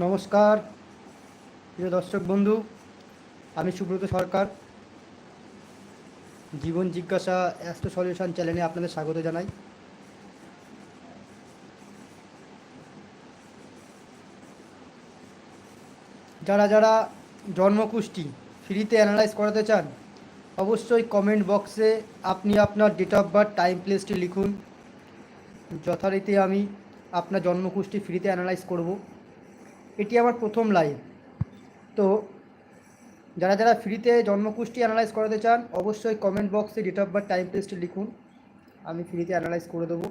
নমস্কার, প্রিয় দর্শক বন্ধু, আমি সুব্রত সরকার। জীবন জিজ্ঞাসা অ্যাস্ট্রো সলিউশন চ্যানেলে আপনাদের স্বাগত জানাই। যারা যারা জন্মকুষ্টি ফ্রিতে অ্যানালাইজ করাতে চান, অবশ্যই কমেন্ট বক্সে আপনি আপনার ডেট অফ বার্থ টাইম প্লেসটি লিখুন। যথারীতি আমি আপনার জন্মকুষ্টি ফ্রিতে অ্যানালাইজ করব। এটি আমার প্রথম লাইভ তো যারা যারা ফ্রিতে জন্মকুষ্টি অ্যানালাইজ করাতে চান, অবশ্যই কমেন্ট বক্সে ডেট অফ বার্থ টাইম প্লেসটি লিখুন। আমি ফ্রিতে অ্যানালাইজ করে দেবো।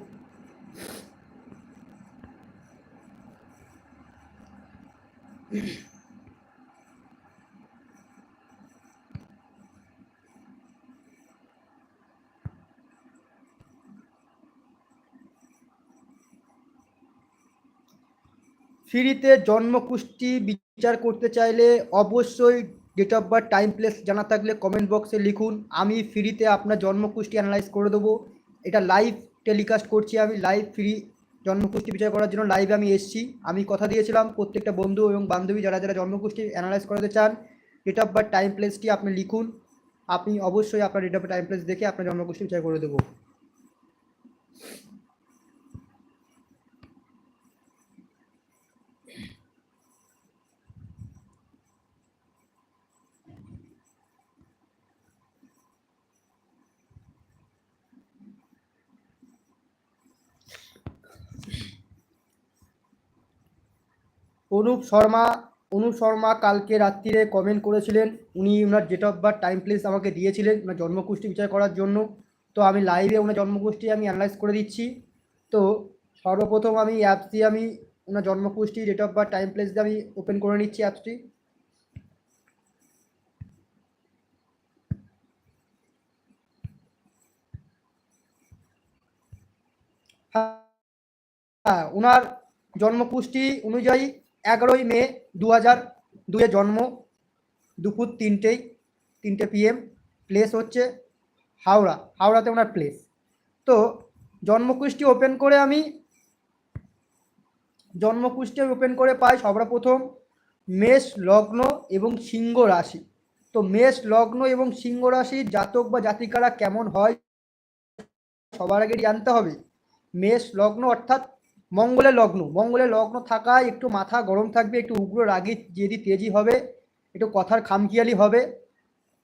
ফ্রিতে জন্মকুষ্টি বিচার করতে চাইলে অবশ্যই date of birth time place জানা থাকলে কমেন্ট বক্সে লিখুন। আমি ফ্রিতে আপনার জন্মকুষ্টি অ্যানালাইজ করে দেবো। এটা লাইভ টেলিকাস্ট করছি আমি লাইভ ফ্রি জন্মকুষ্টি বিচার করার জন্য লাইভে আমি এসেছি। আমি কথা দিয়েছিলাম প্রত্যেকটা বন্ধু এবং বান্ধবী যারা যারা জন্মকুষ্টি অ্যানালাইজ করাতে চান ডেট অফ বার্থ টাইম প্লেসটি আপনি লিখুন। আপনি অবশ্যই আপনার ডেট অফ টাইম প্লেস দেখে আপনার জন্মকুষ্টি বিচার করে দেবো। অনুপ শর্মা অনুপ শর্মা কালকে রাত্রিরে কমেন্ট করেছিলেন। উনি ওনার date of birth time place আমাকে দিয়েছিলেন ওনার জন্মকুষ্টি বিচার করার জন্য। তো আমি লাইভে ওনার জন্মকুষ্টি আমি অ্যানালাইজ করে দিচ্ছি। তো সর্বপ্রথম আমি অ্যাপস দিয়ে আমি ওনার জন্মকুষ্টি date of birth time place দিয়ে আমি ওপেন করে নিচ্ছি অ্যাপসটি হ্যাঁ ওনার জন্মপুষ্টি অনুযায়ী এগারোই মে দু হাজার দুয়ে জন্ম, দুপুর তিনটেই, তিনটে পিএম প্লেস হচ্ছে হাওড়া, হাওড়াতে ওনার প্লেস তো জন্মকুষ্টি ওপেন করে আমি, জন্মকুষ্টি ওপেন করে পাই সর্বপ্রথম মেষ, লগ্ন এবং সিংহ রাশি। তো মেষ, লগ্ন এবং সিংহ রাশির জাতক বা জাতিকারা কেমন হয় সবার আগে জানতে হবে। মেষ, লগ্ন অর্থাৎ মঙ্গলের লগ্ন। মঙ্গলের লগ্ন থাকায় একটু মাথা গরম থাকবে, একটু উগ্র রাগি জেদি তেজি হবে, একটু কথার খামখিয়ালি হবে,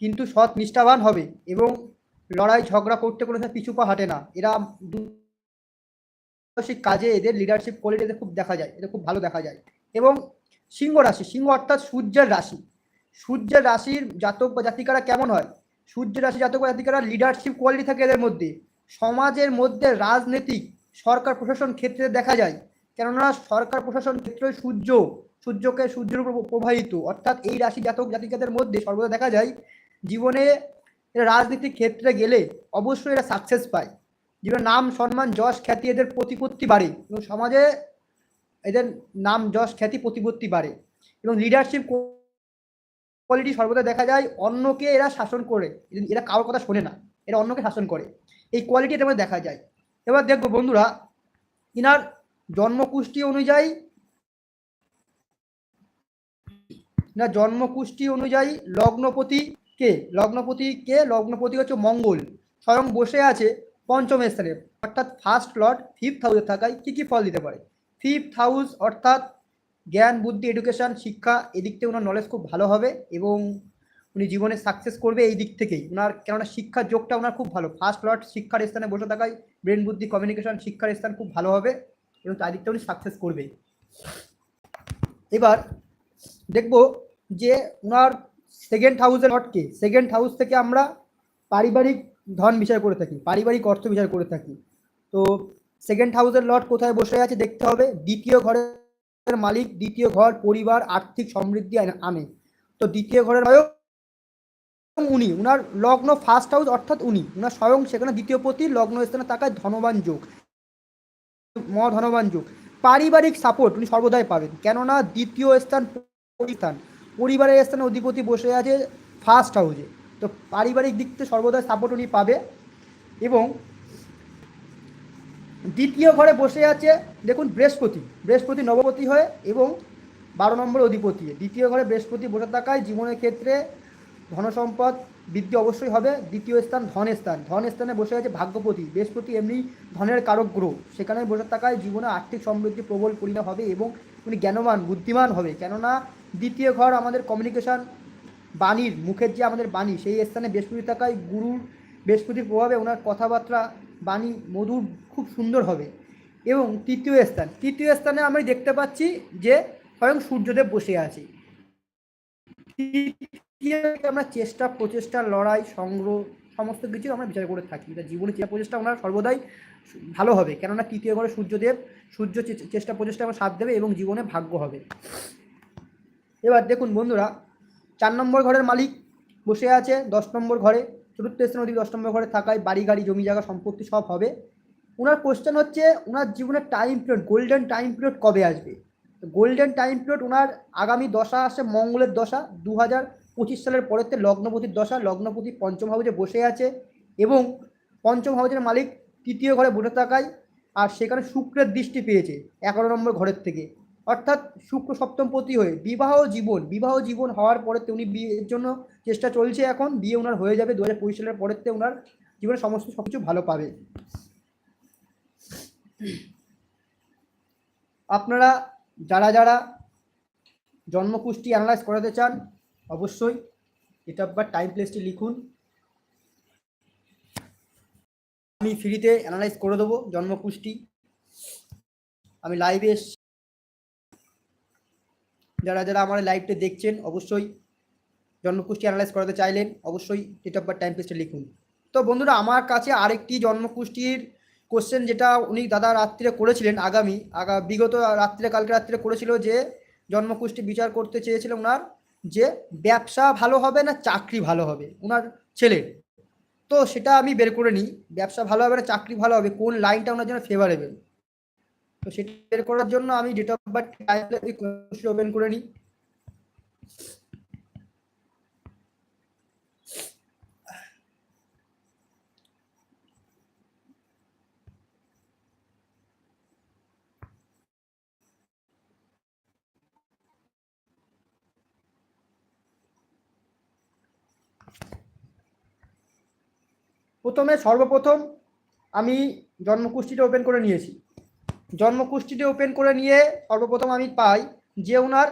কিন্তু সৎ নিষ্ঠাবান হবে এবং লড়াই ঝগড়া করতে কোনো পিছু পা হাঁটে না। এরা কাজে এদের লিডারশিপ কোয়ালিটি এদের খুব দেখা যায়, এদের খুব ভালো দেখা যায়। এবং সিংহ রাশি, সিংহ অর্থাৎ সূর্যের রাশি। সূর্যের রাশির জাতক বা জাতিকারা কেমন হয়? সূর্যের রাশি জাতক বা জাতিকারা লিডারশিপ কোয়ালিটি থাকে এদের মধ্যে। সমাজের মধ্যে রাজনৈতিক সরকার প্রশাসন ক্ষেত্রে দেখা যায়। কেননা সরকার প্রশাসন ক্ষেত্রে সূর্য, সূর্যকে সূর্যের উপর প্রবাহিত। অর্থাৎ এই রাশি জাতক জাতিকাদের মধ্যে সর্বদা দেখা যায়, জীবনে রাজনীতির ক্ষেত্রে গেলে অবশ্যই এরা সাকসেস পায়। জীবনে নাম, সম্মান, যশ, খ্যাতি এদের প্রতিপত্তি বাড়ে এবং সমাজে এদের নাম, যশ, খ্যাতি প্রতিপত্তি বাড়ে এবং লিডারশিপ কোয়ালিটি সর্বদা দেখা যায় অন্যকে এরা শাসন করে। এরা কারোর কথা শোনে না, এরা অন্যকে শাসন করে। এই কোয়ালিটি এদের মধ্যে দেখা যায়। এবার দেখব বন্ধুরা, ইনার জন্মকুষ্টি অনুযায়ী না জন্মকুষ্টি অনুযায়ী লগ্নপতি কে? লগ্নপতি কে? লগ্নপতি হচ্ছে মঙ্গল। স্বয়ং বসে আছে পঞ্চম স্থানে। অর্থাৎ ফার্স্ট লট ফিফথ হাউসে থাকায় কী কী ফল দিতে পারে? ফিফথ হাউস অর্থাৎ জ্ঞান, বুদ্ধি এডুকেশন শিক্ষা, এদিক থেকে ওনার নলেজ খুব ভালো হবে এবং উনি জীবনে সাকসেস করবে এই দিক থেকেই। ওনার কেননা শিক্ষার যোগটা ওনার খুব ভালো। ফার্স্ট লর্ড শিক্ষার স্থানে বসে থাকায় ব্রেন বুদ্ধি কমিউনিকেশন শিক্ষার স্থান খুব ভালো হবে এবং তার দিকটা উনি সাকসেস করবে। এবার দেখব যে ওনার সেকেন্ড হাউসের লটকে সেকেন্ড হাউস থেকে আমরা পারিবারিক ধন বিচার করে থাকি, পারিবারিক অর্থ বিচার করে থাকি। তো সেকেন্ড হাউসের লট কোথায় বসে আছে দেখতে হবে। দ্বিতীয় ঘরের মালিক, দ্বিতীয় ঘর, পরিবার, আর্থিক সমৃদ্ধি আনে। তো দ্বিতীয় ঘরের উনি, উনার লগ্ন ফার্স্ট হাউস অর্থাৎ উনি, উনার স্বয়ং সেখানে দ্বিতীয় পতি, লগ্ন স্থানে তাকায় ধনবান যোগ। ম ধনবান যোগ। পারিবারিক সাপোর্ট উনি সর্বদাই পাবেন, কেননা দ্বিতীয় স্থান পরিস্থান। পরিবারের স্থানে অধিপতি বসে আছে ফার্স্ট হাউসে তো পারিবারিক দিক থেকে সর্বদাই সাপোর্ট উনি পাবে। এবং দ্বিতীয় ঘরে বসে আছে, দেখুন, বৃহস্পতি। বৃহস্পতি নবপতি হয়ে এবং বারো নম্বর অধিপতি। দ্বিতীয় ঘরে বৃহস্পতি বসে থাকায় জীবনের ক্ষেত্রে ধনসম্পদ বৃদ্ধি অবশ্যই হবে। দ্বিতীয় স্থান ধনের স্থান। ধনের স্থানে বসে আছে ভাগ্যপতি। বৃহস্পতি এমনি ধনের কারক গ্রহ। সেখানে বসে থাকায় জীবনে আর্থিক সমৃদ্ধি প্রবল পরিণাম হবে এবং উনি জ্ঞানবান, বুদ্ধিমান হবে। কেননা দ্বিতীয় ঘর আমাদের কমিউনিকেশন বাণীর, মুখের যে আমাদের বাণী, সেই স্থানে বৃহস্পতি থাকায় গুরুর বৃহস্পতির প্রভাবে ওনার কথাবার্তা, বাণী, মধুর খুব সুন্দর হবে। এবং তৃতীয় স্থান। তৃতীয় স্থানে আমি দেখতে পাচ্ছি যে স্বয়ং সূর্যদেব বসে আছে। তৃতীয় আমরা চেষ্টা, প্রচেষ্টা, লড়াই, সংগ্রহ, সমস্ত কিছু আমরা বিচার করে থাকি। এটা জীবনে চেষ্টা, প্রচেষ্টা ওনার সর্বদাই ভালো হবে। কেননা তৃতীয় ঘরে সূর্যদেব, সূর্য চেষ্টা, প্রচেষ্টা আমার সাথ দেবে এবং জীবনে ভাগ্য হবে। এবার দেখুন বন্ধুরা, চার নম্বর ঘরের মালিক বসে আছে দশ নম্বর ঘরে, চতুর্থ স্থান অধিক দশ নম্বর ঘরে থাকায় বাড়ি, গাড়ি, জমি, জায়গা, সম্পত্তি সব হবে। ওনার কোশ্চেন হচ্ছে ওনার জীবনের time period golden time period কবে আসবে? গোল্ডেন টাইম পিরিয়ড ওনার আগামী দশা আসে মঙ্গলের দশা দু হাজার পঁচিশ সালের পরেতে লগ্নপতির দশা, লগ্নপতি পঞ্চম হাউজে বসে আছে এবং পঞ্চম হাউজের মালিক তৃতীয় ঘরে বসে থাকায় আর সেখানে শুক্রের দৃষ্টি পেয়েছে এগারো নম্বর ঘরের থেকে। অর্থাৎ শুক্র সপ্তমপতি হয়ে বিবাহ জীবন বিবাহ জীবন হওয়ার পরেতে উনি বিয়ের জন্য চেষ্টা চলছে এখন, বিয়ে ওনার হয়ে যাবে দু হাজার পঁচিশ সালের পরেতে ওনার জীবনে সমস্ত সব কিছু ভালো পাবে। আপনারা যারা যারা জন্মকুষ্টি অ্যানালাইজ করাতে চান অবশ্যই এটা বা টাইম প্লেসটি লিখুন। আমি ফ্রিতে অ্যানালাইজ করে দেবো জন্মকুষ্টি আমি লাইভে যারা যারা আমার লাইভটা দেখছেন, অবশ্যই জন্মকুষ্টি অ্যানালাইজ করাতে চাইলেন, অবশ্যই ডেট অফ বার্থ টাইম প্লেসটা লিখুন। তো বন্ধুরা, আমার কাছে আরেকটি জন্মকুষ্টির কোশ্চেন যেটা উনি দাদা রাত্রে করেছিলেন, আগামী, আগা বিগত রাত্রে, কালকে রাত্রে করেছিল যে জন্মকুষ্টি বিচার করতে চেয়েছিল ওনার। যে ব্যবসা ভালো হবে না চাকরি ভালো হবে? ওনার ছেলের তো সেটা আমি বের করে নিই। ব্যবসা ভালো হবে না, চাকরি ভালো হবে। কোন লাইনটা ওনার জন্য ফেভারেবল তো সেটা বের করার জন্য আমি ডেট অফ বার্থ ওপেন করে নিই। প্রথমে সর্বপ্রথম আমি জন্মকুষ্ঠিটা ওপেন করে নিয়েছি। জন্মকুষ্ঠিটা ওপেন করে নিয়ে সর্বপ্রথম আমি পাই যে ওনার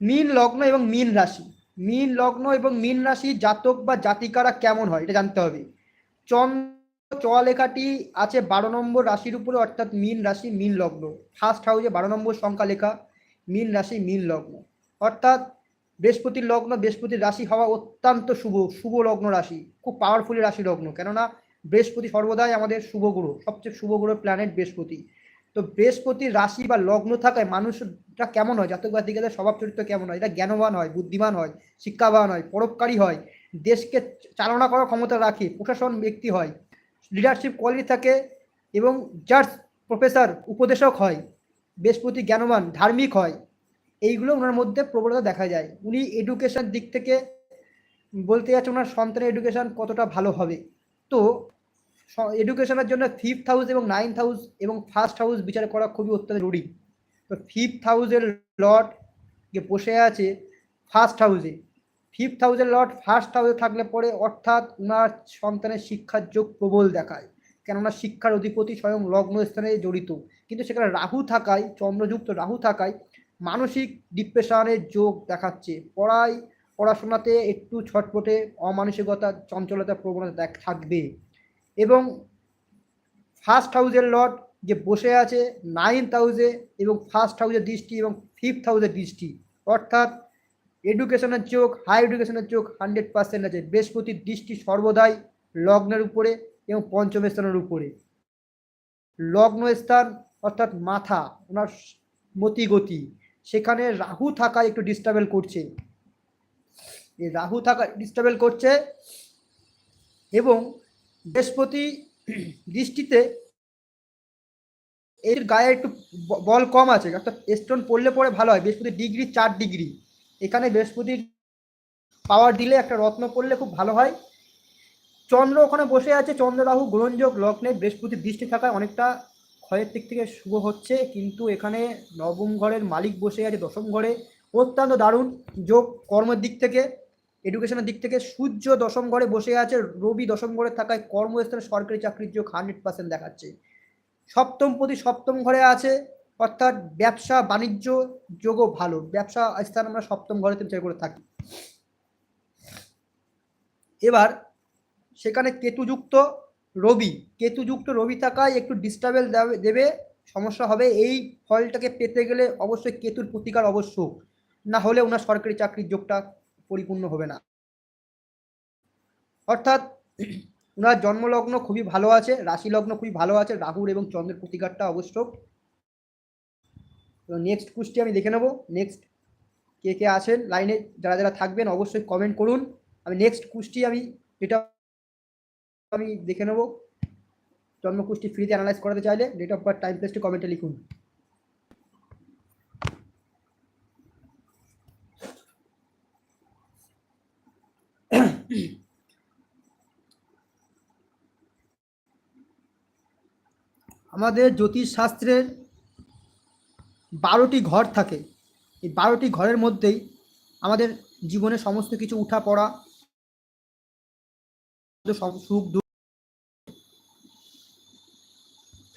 মীন লগ্ন এবং মীন রাশি। মীন লগ্ন এবং মীন রাশি জাতক বা জাতিকারা কেমন হয় এটা জানতে হবে। চন্দ্র চ লেখাটি আছে বারো নম্বর রাশির উপরে, অর্থাৎ মীন রাশি, মীন লগ্ন। ফার্স্ট হাউসে বারো নম্বর সংখ্যা লেখা মীন রাশি, মীন লগ্ন। অর্থাৎ বৃহস্পতির লগ্ন, বৃহস্পতির রাশি হওয়া অত্যন্ত শুভ শুভ লগ্ন রাশি, খুব পাওয়ারফুল রাশি লগ্ন। কেননা বৃহস্পতি সর্বদাই আমাদের শুভ গ্রহ সবচেয়ে শুভ গ্রহ প্ল্যানেট বৃহস্পতি। তো বৃহস্পতির রাশি বা লগ্ন থাকায় মানুষটা কেমন হয়? জাতক জাতিকাদের স্বভাব চরিত্র কেমন হয়? এটা জ্ঞানবান হয়, বুদ্ধিমান হয়, শিক্ষাবান হয়, পরোপকারী হয়, দেশকে চালনা করার ক্ষমতা রাখে, প্রশাসন ব্যক্তি হয় লিডারশিপ কোয়ালিটি থাকে এবং জাজ প্রফেসর উপদেশক হয়, বৃহস্পতি জ্ঞানবান, ধার্মিক হয়। এইগুলো ওনার মধ্যে প্রবলতা দেখা যায়। উনি এডুকেশন দিক থেকে বলতে যাচ্ছে ওনার সন্তানের এডুকেশন কতটা ভালো হবে। তো এডুকেশনের জন্য ফিফথ হাউস এবং নাইন্থ হাউস এবং ফার্স্ট হাউস বিচার করা খুবই অত্যন্ত জরুরি। তো ফিফথ হাউসের লট যে বসে আছে ফার্স্ট হাউসে ফিফথ হাউসের লট ফার্স্ট হাউসে থাকলে পরে অর্থাৎ ওনার সন্তানের শিক্ষার যোগ প্রবল দেখায়। কেননা শিক্ষার অধিপতি স্বয়ং লগ্ন স্থানে জড়িত। কিন্তু সেখানে রাহু থাকায় চন্দ্রযুক্ত রাহু থাকায় মানসিক ডিপ্রেশনের যোগ দেখাচ্ছে। পড়ায়, পড়াশোনাতে একটু ছটপটে অমানসিকতা, চঞ্চলতা, প্রবণতা দেখ, থাকবে। এবং ফার্স্ট হাউসের লট যে বসে আছে নাইনথ হাউসে এবং ফার্স্ট হাউসের দৃষ্টি এবং ফিফথ হাউসের দৃষ্টি। অর্থাৎ এডুকেশনের চোখ হাই এডুকেশনের চোখ হান্ড্রেড পার্সেন্ট আছে। বৃহস্পতির দৃষ্টি সর্বদাই লগ্নের উপরে এবং পঞ্চম স্থানের উপরে। লগ্ন স্থান অর্থাৎ মাথা, ওনার মতিগতি। সেখানে রাহু থাকায় একটু ডিস্টার্বেল করছে। এই রাহু থাকা ডিস্টার্বেল করছে এবং বৃহস্পতি দৃষ্টিতে এর গায়ে একটু বল কম আছে। অর্থাৎ স্টোন পড়লে পরে ভালো হয়। বৃহস্পতি ডিগ্রি চার ডিগ্রি এখানে বৃহস্পতির পাওয়ার দিলে একটা রত্ন পড়লে খুব ভালো হয়। চন্দ্র ওখানে বসে আছে। চন্দ্র, রাহু, গ্রহণযোগ, লগ্নে বৃহস্পতির দৃষ্টি থাকায় অনেকটা ক্ষয়ের দিক থেকে শুভ হচ্ছে, কিন্তু এখানে নবম ঘরের মালিক বসে আছে দশম ঘরে। অত্যন্ত দারুণ যোগ কর্মের দিক থেকে এডুকেশনের দিক থেকে। সূর্য দশম ঘরে বসে আছে, রবি দশম ঘরে থাকায় কর্মস্থানে সরকারি চাকরির যোগ হান্ড্রেড পার্সেন্ট দেখাচ্ছে। সপ্তম প্রতি সপ্তম ঘরে আছে, অর্থাৎ ব্যবসা, বাণিজ্য যোগও ভালো। ব্যবসা স্থান আমরা সপ্তম ঘরেতে বিচার করে থাকি। এবার সেখানে কেতুযুক্ত রবি, কেতুযুক্ত রবি থাকায় একটু ডিস্টার্বেল দেবে, সমস্যা হবে। এই ফলটাকে পেতে গেলে অবশ্যই কেতুর প্রতিকার অবশ্যক না হলে ওনার সরকারি চাকরির যোগটা পরিপূর্ণ হবে না। অর্থাৎ ওনার জন্মলগ্ন খুবই ভালো আছে রাশি লগ্ন খুবই ভালো আছে, রাহুর এবং চন্দ্রের প্রতিকারটা আবশ্যক। নেক্সট কুষ্টি আমি দেখে নেব। নেক্সট কে কে আছেন? লাইনে যারা যারা থাকবেন, অবশ্যই কমেন্ট করুন। আমি নেক্সট কুষ্টি আমি, যেটা আমি দেখে নেব। জন্মকুষ্টি ফ্রিতে অ্যানালাইজ করাতে চাইলে ডেট অফ বার্থ টাইম প্লেসটি কমেন্টে লিখুন। আমাদের জ্যোতিষ শাস্ত্রের বারোটি ঘর থাকে। এই বারোটি ঘরের মধ্যেই আমাদের জীবনে সমস্ত কিছু উঠা পড়া, সুখ দুঃখ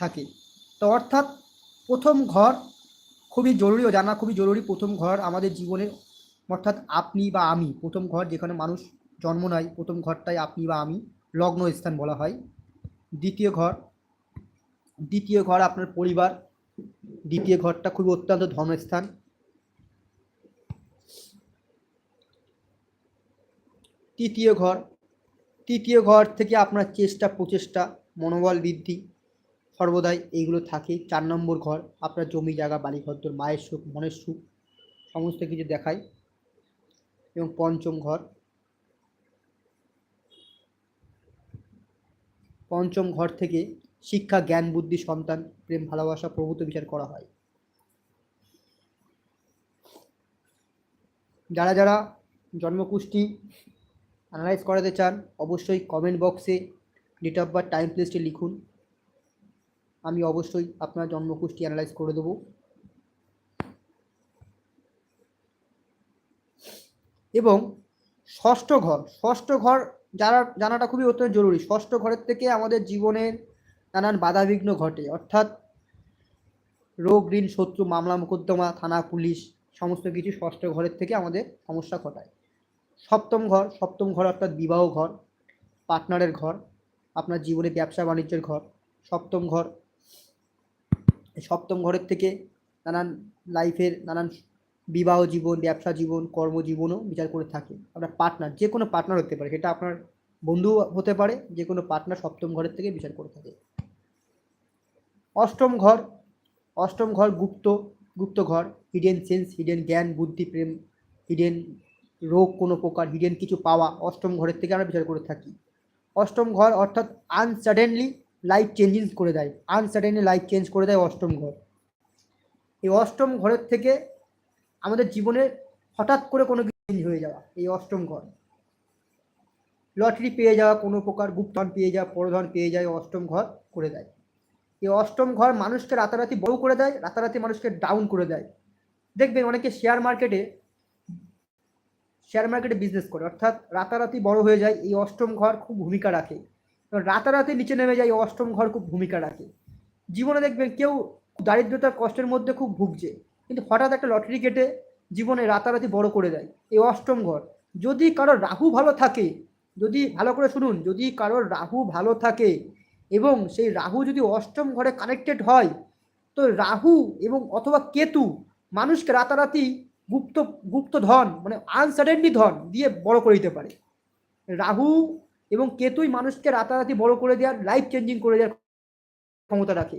থাকে। তো অর্থাৎ প্রথম ঘর খুবই জরুরি ও জানা খুবই জরুরি প্রথম ঘর আমাদের জীবনে, অর্থাৎ আপনি বা আমি, প্রথম ঘর যেখানে মানুষ জন্ম নেয়, প্রথম ঘরটাই আপনি বা আমি লগ্ন স্থান বলা হয়। দ্বিতীয় ঘর দ্বিতীয় ঘর আপনার পরিবার, দ্বিতীয় ঘরটা খুবই অত্যন্ত ধর্মস্থান। তৃতীয় ঘর তৃতীয় ঘর থেকে আপনার চেষ্টা প্রচেষ্টা মনোবল বৃদ্ধি সর্বদাই এইগুলো থাকে চার নম্বর ঘর, আপনার জমি, জায়গা বাড়িঘর মায়ের সুখ, মনের সুখ, সমস্ত কিছু দেখায় এবং পঞ্চম ঘর পঞ্চম ঘর থেকে শিক্ষা, জ্ঞান, বুদ্ধি, সন্তান, প্রেম, ভালোবাসা প্রভূত বিচার করা হয়। যারা যারা জন্মকুষ্টি অ্যানালাইজ করাতে চান, অবশ্যই কমেন্ট বক্সে ডেট অফ বার্থ টাইম প্লেসটি লিখুন। আমি অবশ্যই আপনার জন্মকুষ্টি অ্যানালাইজ করে দেবো। এবং ষষ্ঠ ঘর ষষ্ঠ ঘর যারা, জানাটা খুবই অত্যন্ত জরুরি। ষষ্ঠ ঘরের থেকে আমাদের জীবনের নানান বাধাবিঘ্ন ঘটে। অর্থাৎ রোগ, ঋণ, শত্রু, মামলা, মোকদ্দমা, থানা, পুলিশ, সমস্ত কিছু ষষ্ঠ ঘরের থেকে আমাদের সমস্যা ঘটায়। সপ্তম ঘর সপ্তম ঘর অর্থাৎ বিবাহ ঘর পার্টনারের ঘর, আপনার জীবনে ব্যবসা, বাণিজ্যের ঘর, সপ্তম ঘর সপ্তম ঘরের থেকে নানান লাইফের নানান বিবাহ জীবন, ব্যবসা জীবন কর্মজীবনও বিচার করে থাকে। আপনার পার্টনার যে কোনো পার্টনার হতে পারে, সেটা আপনার বন্ধু হতে পারে, যে কোনো পার্টনার সপ্তম ঘরের থেকে বিচার করে থাকে। অষ্টম ঘর অষ্টম ঘর গুপ্ত গুপ্ত ঘর হিডেন সেন্স হিডেন জ্ঞান, বুদ্ধি, প্রেম হিডেন রোগ, কোনো প্রকার হিডেন কিছু পাওয়া, অষ্টম ঘরের থেকে আমরা বিচার করে থাকি। অষ্টম ঘর অর্থাৎ আনসাডেনলি লাইফ চেঞ্জিং করে দেয় আনসাডেনলি লাইফ চেঞ্জ করে দেয় অষ্টম ঘর। এই অষ্টম ঘরের থেকে আমাদের জীবনে হঠাৎ করে কোনো কিছু চেঞ্জ হয়ে যাওয়া, এই অষ্টম ঘর। লটারি পেয়ে যাওয়া, কোনো প্রকার গুপ্তধন পেয়ে যাওয়া, পরধন পেয়ে যায় অষ্টম ঘর করে দেয়। এই অষ্টম ঘর মানুষকে রাতারাতি বড় করে দেয়, রাতারাতি মানুষকে ডাউন করে দেয়। দেখবেন অনেকে শেয়ার মার্কেটে শেয়ার মার্কেটে বিজনেস করে, অর্থাৎ রাতারাতি বড় হয়ে যায়, এই অষ্টম ঘর খুব ভূমিকা রাখে। রাতারাতি নিচে নেমে যায় অষ্টম ঘর খুব ভূমিকা রাখে। জীবনে দেখবেন কেউ দারিদ্রতার কষ্টের মধ্যে খুব ভুগছে, কিন্তু হঠাৎ একটা লটারি কেটে জীবনে রাতারাতি বড় করে দেয় এই অষ্টম ঘর। যদি কারোর রাহু ভালো থাকে, যদি ভালো করে শুনুন, যদি কারোর রাহু ভালো থাকে এবং সেই রাহু যদি অষ্টম ঘরে কানেক্টেড হয়, তো রাহু এবং অথবা কেতু মানুষকে রাতারাতি গুপ্ত গুপ্ত ধন মানে আনসাডেনলি ধন দিয়ে বড় করে দিতে পারে। রাহু এবং কেতুই মানুষকে রাতারাতি বড় করে দেওয়ার লাইফ চেঞ্জিং করে দেওয়ার ক্ষমতা রাখে।